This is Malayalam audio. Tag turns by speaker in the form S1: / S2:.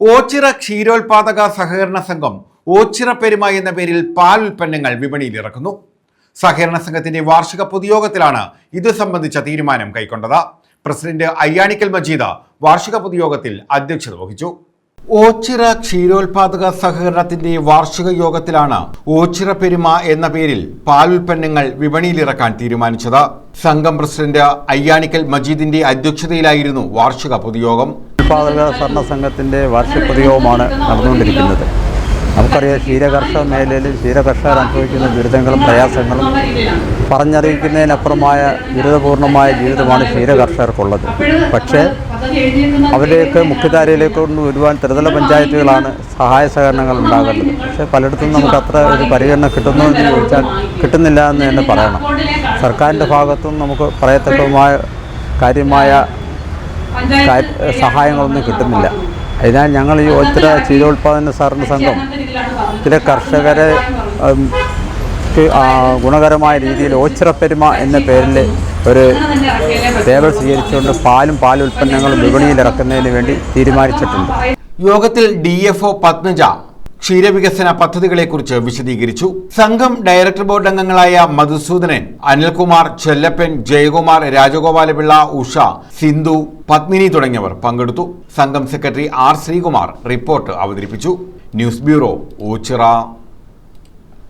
S1: ഓച്ചിറ ക്ഷീരോത്പാദക സഹകരണ സംഘം ഓച്ചിറ പെരുമ എന്ന പേരിൽ പാൽ ഉൽപ്പന്നങ്ങൾ വിപണിയിൽ ഇറക്കുന്നു. സഹകരണ സംഘത്തിന്റെ വാർഷിക പൊതുയോഗത്തിലാണ് ഇത് സംബന്ധിച്ച തീരുമാനം കൈക്കൊണ്ടത്. പ്രസിഡന്റ് അയ്യാണിക്കൽ മജീദ് വാർഷിക പൊതുയോഗത്തിൽ അധ്യക്ഷത വഹിച്ചു. ഓച്ചിറ ക്ഷീരോത്പാദക സഹകരണത്തിന്റെ വാർഷിക യോഗത്തിലാണ് ഓച്ചിറ പെരുമ എന്ന പേരിൽ പാൽ ഉൽപ്പന്നങ്ങൾ വിപണിയിൽ ഇറക്കാൻ തീരുമാനിച്ചത്. സംഘം പ്രസിഡന്റ് അയ്യാണിക്കൽ മജീദിന്റെ അധ്യക്ഷതയിലായിരുന്നു വാർഷിക പൊതുയോഗം.
S2: ഉൽപാദക സഹകരണ സംഘത്തിന്റെ വാർഷിക പൊതുയോഗമാണ് നടന്നുകൊണ്ടിരിക്കുന്നത്. നമുക്കറിയാം ക്ഷീരകർഷക മേഖലയിൽ ക്ഷീരകർഷകർ അനുഭവിക്കുന്ന ദുരിതങ്ങളും പ്രയാസങ്ങളും പറഞ്ഞറിയിക്കുന്നതിനപ്പുറമായ ദുരിതപൂർണമായ ജീവിതമാണ് ക്ഷീരകർഷകർക്കുള്ളത്. പക്ഷേ അവരിലേക്ക് മുഖ്യധാരയിലേക്ക് കൊണ്ട് വരുവാൻ ത്രിതല പഞ്ചായത്തുകളാണ് സഹായ സഹകരണങ്ങൾ ഉണ്ടാകേണ്ടത്. പക്ഷേ പലയിടത്തും നമുക്ക് അത്ര ഒരു പരിഗണന കിട്ടുന്നു എന്ന് ചോദിച്ചാൽ കിട്ടുന്നില്ല എന്ന് തന്നെ പറയണം. സർക്കാരിന്റെ ഭാഗത്തും നമുക്ക് പറയത്തക്കമായ കാര്യമായ സഹായങ്ങളൊന്നും കിട്ടുന്നില്ല. അതിനാൽ ഞങ്ങൾ ഈ ഒത്തിരി ക്ഷീരോത്പാദന സഹകരണ സംഘം ചില കർഷകരെ ഗുണകരമായ രീതിയിൽ ഓച്ചിറപ്പെരുമ എന്ന പേരിൽ ഒരു സേവ സ്വീകരിച്ചുകൊണ്ട് പാലും പാൽ ഉൽപ്പന്നങ്ങളും വിപണിയിൽ ഇറക്കുന്നതിന് വേണ്ടി തീരുമാനിച്ചിട്ടുണ്ട്.
S1: യോഗത്തിൽ ഡി എഫ് ഒ പത്മജ ക്ഷീരവികസന പദ്ധതികളെക്കുറിച്ച് വിശദീകരിച്ചു. സംഘം ഡയറക്ടർ ബോർഡ് അംഗങ്ങളായ മധുസൂദനൻ അനിൽകുമാർ ചെല്ലപ്പൻ ജയകുമാർ രാജഗോപാലപിള്ള ഉഷ സിന്ധു പത്മിനി തുടങ്ങിയവർ പങ്കെടുത്തു. സംഘം സെക്രട്ടറി ആർ ശ്രീകുമാർ റിപ്പോർട്ട് അവതരിപ്പിച്ചു. News bureau Ochira.